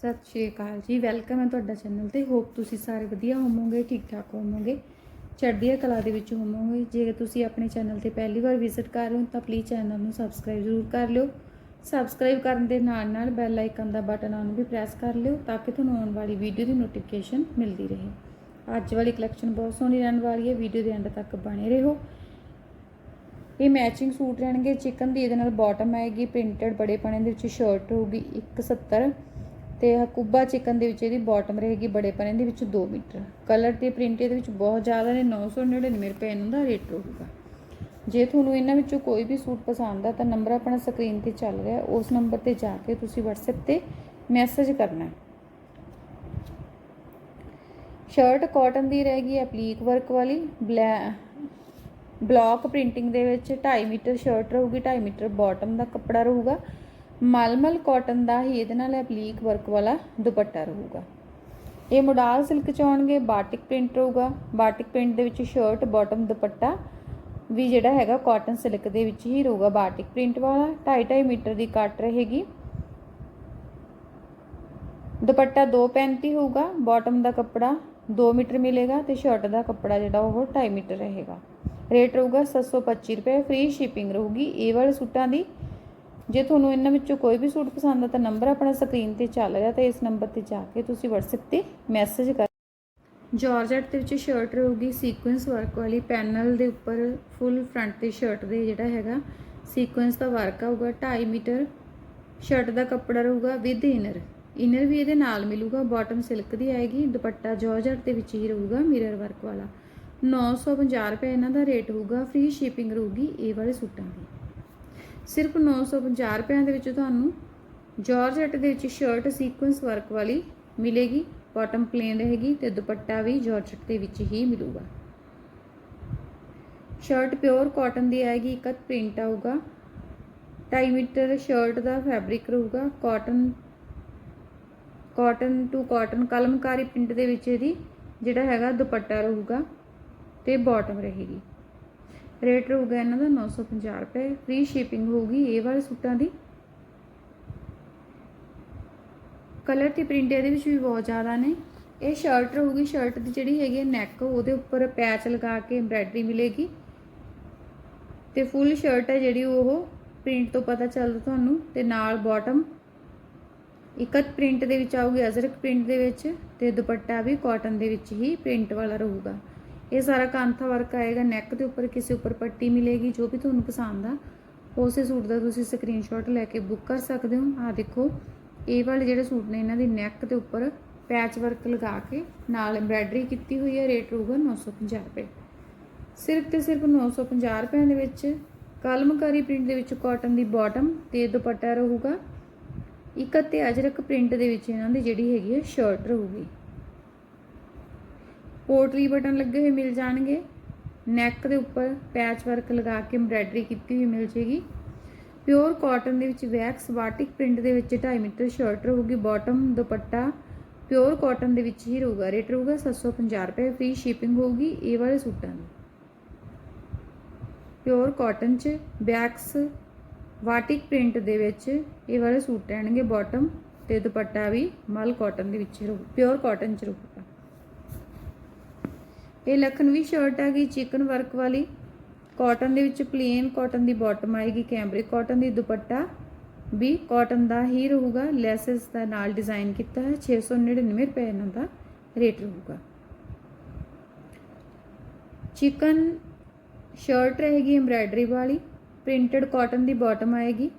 ਸਤਿ ਸ਼੍ਰੀ ਅਕਾਲ ਜੀ ਵੈਲਕਮ ਹੈ ਤੁਹਾਡਾ ਚੈਨਲ ਤੇ। ਹੋਪ ਤੁਸੀਂ ਸਾਰੇ ਵਧੀਆ ਹੋਵੋਗੇ ਠੀਕ ਠਾਕ ਹੋਵੋਗੇ। ਚੜ੍ਹਦੀ ਕਲਾ ਦੇ ਵਿੱਚ ਹੋਵੋਗੇ। ਜੇ ਤੁਸੀਂ ਆਪਣੇ ਚੈਨਲ ਤੇ ਪਹਿਲੀ ਵਾਰ ਵਿਜ਼ਿਟ ਕਰ ਰਹੇ ਹੋ, ਤਾਂ ਪਲੀਜ਼ ਚੈਨਲ ਨੂੰ ਸਬਸਕ੍ਰਾਈਬ ਜ਼ਰੂਰ ਕਰ ਲਿਓ। ਸਬਸਕ੍ਰਾਈਬ ਕਰਨ ਦੇ ਨਾਲ ਨਾਲ ਬੈਲ ਆਈਕਨ ਦਾ ਬਟਨ ਆਨ ਵੀ ਪ੍ਰੈਸ ਕਰ ਲਿਓ, ਤਾਂ ਕਿ ਤੁਹਾਨੂੰ ਆਉਣ ਵਾਲੀ ਵੀਡੀਓ ਦੀ ਨੋਟੀਫਿਕੇਸ਼ਨ ਮਿਲਦੀ ਰਹੇ। ਅੱਜ ਵਾਲੀ ਕਲੈਕਸ਼ਨ ਬਹੁਤ ਸੋਹਣੀ ਰਹਿਣ ਵਾਲੀ ਹੈ। ਵੀਡੀਓ ਦੇ ਐਂਡ ਤੱਕ ਬਣੇ ਰਹੋ। ਇਹ ਮੈਚਿੰਗ ਸੂਟ ਰਹਿਣਗੇ। ਚਿਕਨ ਦੀ ਇਹਦੇ ਨਾਲ ਬਾਟਮ ਆਏਗੀ ਪ੍ਰਿੰਟਡ ਬੜੇ ਪਣੇ ਦੇ ਵਿੱਚ ਸ਼ਰਟ ਹੋਊਗੀ 170 ਤੇ ਹਕੂਬਾ ਚਿਕਨ ਦੇ ਵਿੱਚ ਇਹਦੀ ਬਾਟਮ ਰਹੇਗੀ ਬੜੇ ਪਨੇ ਦੇ ਵਿੱਚ 2 ਮੀਟਰ। ਕਲਰ ਤੇ ਪ੍ਰਿੰਟ ਇਹਦੇ ਵਿੱਚ ਬਹੁਤ ਜ਼ਿਆਦਾ ਨੇ 999 ਰੁਪਏ ਇਹਨਾਂ ਦਾ ਰੇਟ ਰਹੂਗਾ। ਜੇ ਤੁਹਾਨੂੰ ਇਹਨਾਂ ਵਿੱਚੋਂ ਕੋਈ ਵੀ ਸੂਟ ਪਸੰਦ ਆ ਤਾਂ ਨੰਬਰ ਆਪਣਾ ਸਕਰੀਨ ਤੇ ਚੱਲ ਰਿਹਾ ਉਸ ਨੰਬਰ ਤੇ ਜਾ ਕੇ ਤੁਸੀਂ WhatsApp ਤੇ ਮੈਸੇਜ ਕਰਨਾ ਹੈ। ਸ਼ਰਟ ਕਾਟਨ ਦੀ ਰਹੇਗੀ ਐਪਲੀਕ ਵਰਕ ਵਾਲੀ। ਬਲੌਕ ਪ੍ਰਿੰਟਿੰਗ ਦੇ ਵਿੱਚ 2.5 ਮੀਟਰ ਸ਼ਰਟ ਰਹੂਗੀ 2.5 ਮੀਟਰ ਬਾਟਮ ਦਾ ਕੱਪੜਾ ਰਹੂਗਾ। ਮਲਮਲ ਕਾਟਨ ਦਾ ਹੀ ਇਹਦੇ ਨਾਲ ਐਪਲੀਕ ਵਰਕ ਵਾਲਾ ਦੁਪੱਟਾ ਰਹੂਗਾ। ਇਹ ਮੋਡਾਲ ਸਿਲਕ ਚ ਆਉਣਗੇ ਬਾਟਿਕ ਪ੍ਰਿੰਟ ਰਹੂਗਾ। ਬਾਟਿਕ ਪ੍ਰਿੰਟ ਦੇ ਵਿੱਚ ਸ਼ਰਟ ਬਾਟਮ ਦੁਪੱਟਾ ਵੀ ਜਿਹੜਾ ਹੈਗਾ ਕਾਟਨ ਸਿਲਕ ਦੇ ਵਿੱਚ ਹੀ ਰਹੂਗਾ। ਬਾਟਿਕ ਪ੍ਰਿੰਟ ਵਾਲਾ 2.5 ਮੀਟਰ ਦੀ ਕੱਟ ਰਹੇਗੀ। ਦੁਪੱਟਾ 235 ਹੋਊਗਾ ਬਾਟਮ ਦਾ ਕੱਪੜਾ 2 ਮੀਟਰ ਮਿਲੇਗਾ ਤੇ ਸ਼ਰਟ ਦਾ ਕੱਪੜਾ ਜਿਹੜਾ ਉਹ 2.5 ਮੀਟਰ ਰਹੇਗਾ। ਰੇਟ ਰਹੂਗਾ 725 ਰੁਪਏ ਫ੍ਰੀ ਸ਼ਿਪਿੰਗ ਰਹੂਗੀ। ਇਹ ਵਾਲੇ ਸੂਟਾਂ ਦੀ ਜੇ ਤੁਹਾਨੂੰ ਇਹਨਾਂ ਵਿੱਚੋਂ ਕੋਈ ਵੀ ਸੂਟ ਪਸੰਦ ਆ, ਤਾਂ ਨੰਬਰ ਆਪਣਾ ਸਕਰੀਨ ਤੇ ਚੱਲ ਰਿਹਾ ਤਾਂ ਇਸ ਨੰਬਰ ਤੇ ਜਾ ਕੇ ਤੁਸੀਂ WhatsApp ਤੇ ਮੈਸੇਜ ਕਰ ਜਾਰਜਟ ਦੇ ਵਿੱਚ ਸ਼ਰਟ ਰਹੂਗੀ ਸੀਕੁਐਂਸ ਵਰਕ ਵਾਲੀ ਪੈਨਲ ਦੇ ਉੱਪਰ ਫੁੱਲ ਫਰੰਟ ਤੇ ਸ਼ਰਟ ਦੇ ਜਿਹੜਾ ਹੈਗਾ ਸੀਕੁਐਂਸ ਦਾ ਵਰਕ ਆਊਗਾ 2.5 ਮੀਟਰ ਸ਼ਰਟ ਦਾ ਕੱਪੜਾ ਰਹੂਗਾ ਵਿਦ ਇਨਰ ਇਨਰ ਵੀ ਇਹਦੇ ਨਾਲ ਮਿਲੂਗਾ ਬਾਟਮ ਸਿਲਕ ਦੀ ਆਏਗੀ, ਦੁਪੱਟਾ ਜਾਰਜਟ ਦੇ ਵਿੱਚ ਹੀ ਰਹੂਗਾ ਮਿਰਰ ਵਰਕ ਵਾਲਾ। 950 ਰੁਪਏ ਇਹਨਾਂ ਦਾ ਰੇਟ ਹੋਊਗਾ ਫ੍ਰੀ ਸ਼ਿਪਿੰਗ ਰਹੂਗੀ ਇਹ ਵਾਲੇ ਸੂਟਾਂ ਦੀ। ਸਿਰਫ 950 ਰੁਪਏ ਦੇ ਵਿੱਚ ਤੁਹਾਨੂੰ ਜਾਰਜਟ ਦੇ ਵਿੱਚ ਸ਼ਰਟ ਸੀਕੁਐਂਸ ਵਰਕ ਵਾਲੀ ਮਿਲੇਗੀ ਬਾਟਮ ਪਲੇਨ ਰਹੇਗੀ ਤੇ ਦੁਪੱਟਾ ਵੀ ਜਾਰਜਟ ਦੇ ਵਿੱਚ ਹੀ ਮਿਲੂਗਾ। ਸ਼ਰਟ ਪਿਓਰ ਕਾਟਨ ਦੀ ਆਏਗੀ ਇਕਤ ਪ੍ਰਿੰਟ ਆਊਗਾ। 2.5 ਮੀਟਰ ਸ਼ਰਟ ਦਾ ਫੈਬਰਿਕ ਰਹੂਗਾ। Cotton cotton to cotton kalamkari print ਦੇ ਵਿੱਚ ਇਹਦੀ ਜਿਹੜਾ ਹੈਗਾ ਦੁਪੱਟਾ ਰਹੂਗਾ ਤੇ ਬਾਟਮ ਰਹੇਗੀ। ਰੇਟ ਰਹੂਗਾ ਇਹਨਾਂ ਦਾ 950 ਰੁਪਏ। ਫ੍ਰੀ ਸ਼ਿਪਿੰਗ ਹੋਊਗੀ ਇਹ ਵਾਲੇ ਸੂਟਾਂ ਦੀ। ਕਲਰ ਤੇ ਪ੍ਰਿੰਟ ਇਹਦੇ ਵਿੱਚ ਵੀ ਬਹੁਤ ਜ਼ਿਆਦਾ ਨੇ। ਇਹ ਸ਼ਰਟ ਰਹੂਗੀ ਸ਼ਰਟ ਦੀ ਜਿਹੜੀ ਹੈਗੀ ਨੈਕ ਉਹਦੇ ਉੱਪਰ ਪੈਚ ਲਗਾ ਕੇ ਐਮਬ੍ਰਾਇਡਰੀ ਮਿਲੇਗੀ। ਤੇ ਫੁੱਲ ਸ਼ਰਟ ਹੈ ਜਿਹੜੀ ਉਹ ਪ੍ਰਿੰਟ ਤੋਂ ਪਤਾ ਚੱਲਦਾ ਤੁਹਾਨੂੰ। ਤੇ ਨਾਲ ਬਾਟਮ ਇਕਤ ਪ੍ਰਿੰਟ ਦੇ ਵਿੱਚ ਆਊਗੀ, ਅਜ਼ਰਕ ਪ੍ਰਿੰਟ ਦੇ ਵਿੱਚ। ਤੇ ਦੁਪੱਟਾ ਵੀ ਕਾਟਨ ਦੇ ਵਿੱਚ ਹੀ ਪ੍ਰਿੰਟ ਵਾਲਾ ਰਹੂਗਾ। ਇਹ ਸਾਰਾ ਕਾਂਥਾ ਵਰਕ ਆਏਗਾ ਨੈਕ ਦੇ ਉੱਪਰ, ਕਿਸੇ ਉੱਪਰ ਪੱਟੀ ਮਿਲੇਗੀ, ਜੋ ਵੀ ਤੁਹਾਨੂੰ ਪਸੰਦ ਆ। ਉਸੇ ਸੂਟ ਦਾ ਤੁਸੀਂ ਸਕਰੀਨਸ਼ਾਟ ਲੈ ਕੇ ਬੁੱਕ ਕਰ ਸਕਦੇ ਹੋ। ਆ ਦੇਖੋ, ਇਹ ਵਾਲੇ ਜਿਹੜੇ ਸੂਟ ਨੇ, ਇਹਨਾਂ ਦੀ ਨੈਕ ਦੇ ਉੱਪਰ ਪੈਚ ਵਰਕ ਲਗਾ ਕੇ ਨਾਲ ਐਮਬ੍ਰਾਇਡਰੀ ਕੀਤੀ ਹੋਈ ਹੈ ਰੇਟ ਰਹੂਗਾ 950 ਰੁਪਏ। ਸਿਰਫ ਤੇ ਸਿਰਫ 950 ਰੁਪਏ ਦੇ ਵਿੱਚ ਕਲਮਕਾਰੀ ਪ੍ਰਿੰਟ ਦੇ ਵਿੱਚ ਕਾਟਨ ਦੀ ਬਾਟਮ ਤੇ ਦੁਪੱਟਾ ਰਹੂਗਾ। ਇੱਕ ਅਤੇ ਅਜਰਕ ਪ੍ਰਿੰਟ ਦੇ ਵਿੱਚ ਇਹਨਾਂ ਦੀ ਜਿਹੜੀ ਹੈਗੀ ਹੈ ਸ਼ਰਟ ਰਹੂਗੀ। ਪੋਟਰੀ ਬਟਨ ਲੱਗੇ ਹੋਏ ਮਿਲ ਜਾਣਗੇ। ਨੈਕ ਦੇ ਉੱਪਰ ਪੈਚ ਵਰਕ ਲਗਾ ਕੇ ਐਮਬ੍ਰਾਇਡਰੀ ਕੀਤੀ ਹੋਈ ਮਿਲ ਜੇਗੀ। ਪਿਓਰ ਕਾਟਨ ਦੇ ਵਿੱਚ ਵੈਕਸ ਬਾਟਿਕ ਪ੍ਰਿੰਟ ਦੇ ਵਿੱਚ 2.5 ਮੀਟਰ ਸ਼ਰਟ ਰਹੂਗੀ। ਬਾਟਮ ਦੁਪੱਟਾ ਪਿਓਰ ਕਾਟਨ ਦੇ ਵਿੱਚ ਹੀ ਰਹੂਗਾ। ਰੇਟ ਰਹੂਗਾ 750 ਰੁਪਏ। ਫ੍ਰੀ ਸ਼ਿਪਿੰਗ ਹੋਊਗੀ ਇਹ ਵਾਲੇ ਸੂਟਾਂ ਦੀ। ਪਿਓਰ ਕਾਟਨ ਚ ਵੈਕਸ ਵਾਟਿਕ ਪ੍ਰਿੰਟ ਦੇ ਵਿੱਚ ਇਹ ਵਾਲੇ ਸੂਟ ਰਹਿਣਗੇ। ਬਾਟਮ ਤੇ ਦੁਪੱਟਾ ਵੀ ਮਲ ਕਾਟਨ ਦੇ ਵਿੱਚ ਰਹੂ ਪਿਓਰ ਕਾਟਨ ਚ ਰਹੂਗਾ ਇਹ ਲਖਨਵੀ ਸ਼ਰਟ ਹੈਗੀ ਚਿਕਨ ਵਰਕ ਵਾਲੀ। ਕਾਟਨ ਦੇ ਵਿੱਚ ਪਲੇਨ ਕਾਟਨ ਦੀ ਬਾਟਮ ਆਏਗੀ ਕੈਂਬਰਿਕ ਕਾਟਨ ਦੀ ਦੁਪੱਟਾ। ਵੀ ਕਾਟਨ ਦਾ ਹੀ ਰਹੂਗਾ, ਲੈਸਸ ਦਾ ਨਾਲ ਡਿਜ਼ਾਈਨ ਕੀਤਾ ਹੈ 699 ਰੁਪਏ ਇਹਨਾਂ ਦਾ ਰੇਟ ਰਹੂਗਾ। ਚਿਕਨ ਸ਼ਰਟ ਰਹੇਗੀ ਐਮਬ੍ਰਾਇਡਰੀ ਵਾਲੀ ਪ੍ਰਿੰਟਡ ਕਾਟਨ ਦੀ ਬਾਟਮ ਆਏਗੀ।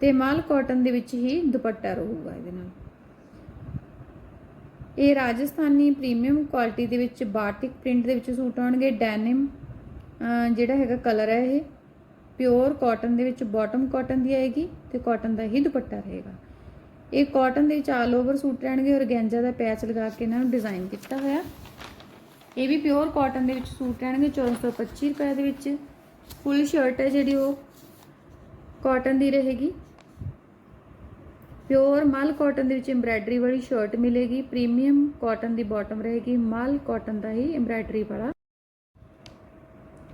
ਤੇ ਮਾਲ ਕਾਟਨ ਦੇ ਵਿੱਚ ਹੀ ਦੁਪੱਟਾ ਰਹੂਗਾ ਇਹਦੇ ਨਾਲ। ਇਹ ਰਾਜਸਥਾਨੀ ਪ੍ਰੀਮੀਅਮ ਕੁਆਲਿਟੀ ਦੇ ਵਿੱਚ ਬਾਟਿਕ ਪ੍ਰਿੰਟ ਦੇ ਵਿੱਚ ਸੂਟ ਆਉਣਗੇ। ਡੈਨਿਮ ਜਿਹੜਾ ਹੈਗਾ ਕਲਰ ਹੈ ਇਹ। ਪਿਓਰ ਕਾਟਨ ਦੇ ਵਿੱਚ ਬਾਟਮ ਕਾਟਨ ਦੀ ਆਏਗੀ ਤੇ ਕਾਟਨ ਦਾ ਹੀ ਦੁਪੱਟਾ ਰਹੇਗਾ। ਇਹ ਕਾਟਨ ਦੇ ਵਿੱਚ ਆਲ ਓਵਰ ਸੂਟ ਰਹਿਣਗੇ। ਔਰਗੈਂਜਾ ਦਾ ਪੈਚ ਲਗਾ ਕੇ ਇਹਨਾਂ ਨੂੰ ਡਿਜ਼ਾਈਨ ਕੀਤਾ ਹੋਇਆ। ਇਹ ਵੀ ਪਿਓਰ ਕਾਟਨ ਦੇ ਵਿੱਚ ਸੂਟ ਰਹਿਣਗੇ 1425 ਰੁਪਏ ਦੇ ਵਿੱਚ। ਫੁੱਲ ਸ਼ਰਟ ਹੈ ਜਿਹੜੀ ਉਹ ਕਾਟਨ ਦੀ ਰਹੇਗੀ। ਪਿਓਰ ਮਲ ਕਾਟਨ ਦੇ ਵਿੱਚ ਐਮਬ੍ਰਾਇਡਰੀ ਵਾਲੀ ਸ਼ਰਟ ਮਿਲੇਗੀ ਪ੍ਰੀਮੀਅਮ ਕਾਟਨ ਦੀ ਬਾਟਮ ਰਹੇਗੀ, ਮਲ ਕਾਟਨ ਦਾ ਹੀ ਐਮਬ੍ਰਾਇਡਰੀ ਵਾਲਾ।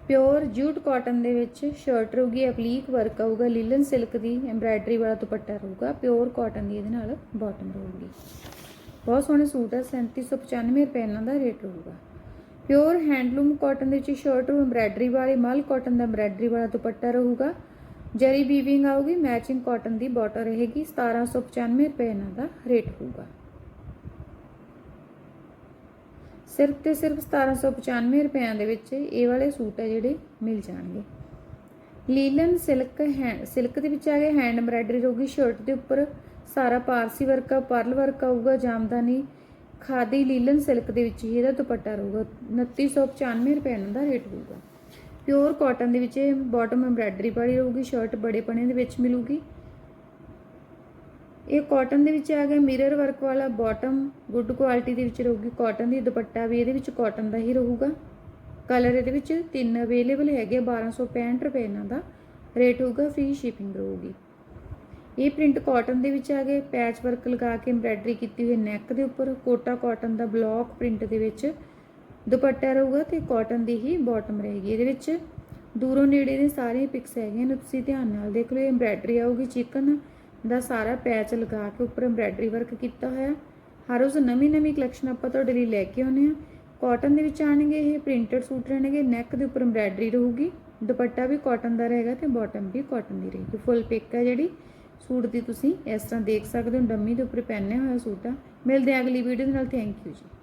ਪਿਓਰ ਜੂਟ ਕਾਟਨ ਦੇ ਵਿੱਚ ਸ਼ਰਟ ਰਹੂਗੀ ਅਪਲੀਕ ਵਰਕ ਆਊਗਾ ਲੀਲਨ ਸਿਲਕ ਦੀ ਐਮਬ੍ਰਾਇਡਰੀ ਵਾਲਾ ਦੁਪੱਟਾ ਰਹੂਗਾ, ਪਿਓਰ ਕਾਟਨ ਦੀ ਇਹਦੇ ਨਾਲ ਬਾਟਮ ਰਹੂਗੀ। ਬਹੁਤ ਸੋਹਣੇ ਸੂਟ ਹੈ 3795 ਰੁਪਏ ਇਹਨਾਂ ਦਾ ਰੇਟ ਰਹੂਗਾ। ਪਿਓਰ ਹੈਂਡਲੂਮ ਕਾਟਨ ਦੇ ਵਿੱਚ ਸ਼ਰਟ ਐਮਬ੍ਰਾਇਡਰੀ ਵਾਲੇ, ਮਲ ਕਾਟਨ ਦਾ ਐਮਬ੍ਰਾਇਡਰੀ ਵਾਲਾ ਦੁਪੱਟਾ ਰਹੂਗਾ ਜਰੀ ਵੀਵਿੰਗ ਆਊਗੀ, ਮੈਚਿੰਗ ਕਾਟਨ ਦੀ ਬਾਟਮ ਰਹੇਗੀ 1795 ਰੁਪਏ ਇਹਨਾਂ ਦਾ ਰੇਟ ਹੋਊਗਾ। ਸਿਰਫ ਤੇ ਸਿਰਫ 1795 ਰੁਪਿਆਂ ਦੇ ਵਿੱਚ ਇਹ ਵਾਲੇ ਸੂਟ ਹੈ ਜਿਹੜੇ ਮਿਲ ਜਾਣਗੇ। ਲੀਲਨ ਸਿਲਕ ਹੈ, ਸਿਲਕ ਦੇ ਵਿੱਚ ਆ ਗਿਆ ਹੈਂਡ ਐਮਬ੍ਰਾਇਡਰੀ ਰਹੂਗੀ ਸ਼ਰਟ ਦੇ ਉੱਪਰ ਸਾਰਾ ਪਾਰਸੀ ਵਰਕ ਆ, ਪਰਲ ਵਰਕ ਆਊਗਾ, ਜਾਮਦਾਨੀ ਖਾਦੀ ਲੀਲਨ ਸਿਲਕ ਦੇ ਵਿੱਚ ਹੀ ਇਹਦਾ ਦੁਪੱਟਾ ਰਹੂਗਾ। 2995 ਰੁਪਏ ਇਹਨਾਂ ਦਾ ਰੇਟ ਹੋਊਗਾ। ਪਿਓਰ ਕਾਟਨ ਦੇ ਵਿੱਚ ਇਹ ਬਾਟਮ ਐਮਬ੍ਰਾਇਡਰੀ ਵਾਲੀ ਰਹੂਗੀ ਸ਼ਰਟ ਬੜੇ ਪਣੇ ਦੇ ਵਿੱਚ ਮਿਲੂਗੀ। ਇਹ ਕਾਟਨ ਦੇ ਵਿੱਚ ਆ ਗਿਆ ਮਿਰਰ ਵਰਕ ਵਾਲਾ ਬਾਟਮ ਗੁੱਡ ਕੁਆਲਿਟੀ ਦੇ ਵਿੱਚ ਰਹੂਗੀ ਕਾਟਨ ਦੀ ਦੁਪੱਟਾ ਵੀ ਇਹਦੇ ਵਿੱਚ ਕਾਟਨ ਦਾ ਹੀ ਰਹੂਗਾ। ਕਲਰ ਇਹਦੇ ਵਿੱਚ ਤਿੰਨ ਅਵੇਲੇਬਲ ਹੈਗੇ 1265 ਰੁਪਏ ਇਹਨਾਂ ਦਾ। ਰੇਟ ਹੋਊਗਾ ਫ੍ਰੀ ਸ਼ਿਪਿੰਗ ਰਹੂਗੀ। ਇਹ ਪ੍ਰਿੰਟ ਕਾਟਨ ਦੇ ਵਿੱਚ ਆ ਗਏ ਪੈਚ ਵਰਕ ਲਗਾ ਕੇ ਐਮਬ੍ਰਾਇਡਰੀ ਕੀਤੀ ਹੋਈ ਨੈਕ ਦੇ ਉੱਪਰ, ਕੋਟਾ ਕਾਟਨ ਦਾ ਬਲੌਕ ਪ੍ਰਿੰਟ ਦੇ ਵਿੱਚ। ਦੁਪੱਟਾ ਰਹੂਗਾ ਤੇ ਕਾਟਨ ਦੀ ਹੀ ਬਾਟਮ ਰਹੇਗੀ। ਇਹਦੇ ਵਿੱਚ ਦੂਰੋਂ ਨੇੜੇ ਦੇ ਸਾਰੇ ਪਿਕਸ ਹੈਗੇ ਨੇ, ਤੁਸੀਂ ਧਿਆਨ ਨਾਲ ਦੇਖ ਲਓ ਐਮਬ੍ਰਾਇਡਰੀ ਆਊਗੀ ਚਿਕਨ ਦਾ ਸਾਰਾ ਪੈਚ ਲਗਾ ਕੇ ਉੱਪਰ ਐਮਬ੍ਰਾਇਡਰੀ ਵਰਕ ਕੀਤਾ ਹੋਇਆ। ਹਰ ਰੋਜ਼ ਨਵੀਂ ਨਵੀਂ ਕਲੈਕਸ਼ਨ ਆਪਾਂ ਤੁਹਾਡੇ ਲਈ ਲੈ ਕੇ ਆਉਂਦੇ ਆ ਕਾਟਨ ਦੇ ਵਿੱਚ ਆਣਗੇ ਇਹ ਪ੍ਰਿੰਟਡ ਸੂਟ ਰਹਿਣਗੇ ਨੈਕ ਦੇ ਉੱਪਰ ਐਮਬ੍ਰਾਇਡਰੀ ਰਹੂਗੀ। ਦੁਪੱਟਾ ਵੀ ਕਾਟਨ ਦਾ ਰਹੇਗਾ ਤੇ ਬਾਟਮ ਵੀ ਕਾਟਨ ਦੀ ਰਹੇਗੀ। ਫੁੱਲ ਪਿਕ ਹੈ ਜਿਹੜੀ, ਸੂਟ ਦੀ ਤੁਸੀਂ ਇਸ ਤਰ੍ਹਾਂ ਦੇਖ ਸਕਦੇ ਹੋ, ਡੰਮੀ ਦੇ ਉੱਪਰ ਪਹਿਨਿਆ ਹੋਇਆ ਸੂਟ ਆ। ਮਿਲਦੇ ਆ ਅਗਲੀ ਵੀਡੀਓ ਦੇ ਨਾਲ ਥੈਂਕ ਯੂ ਜੀ।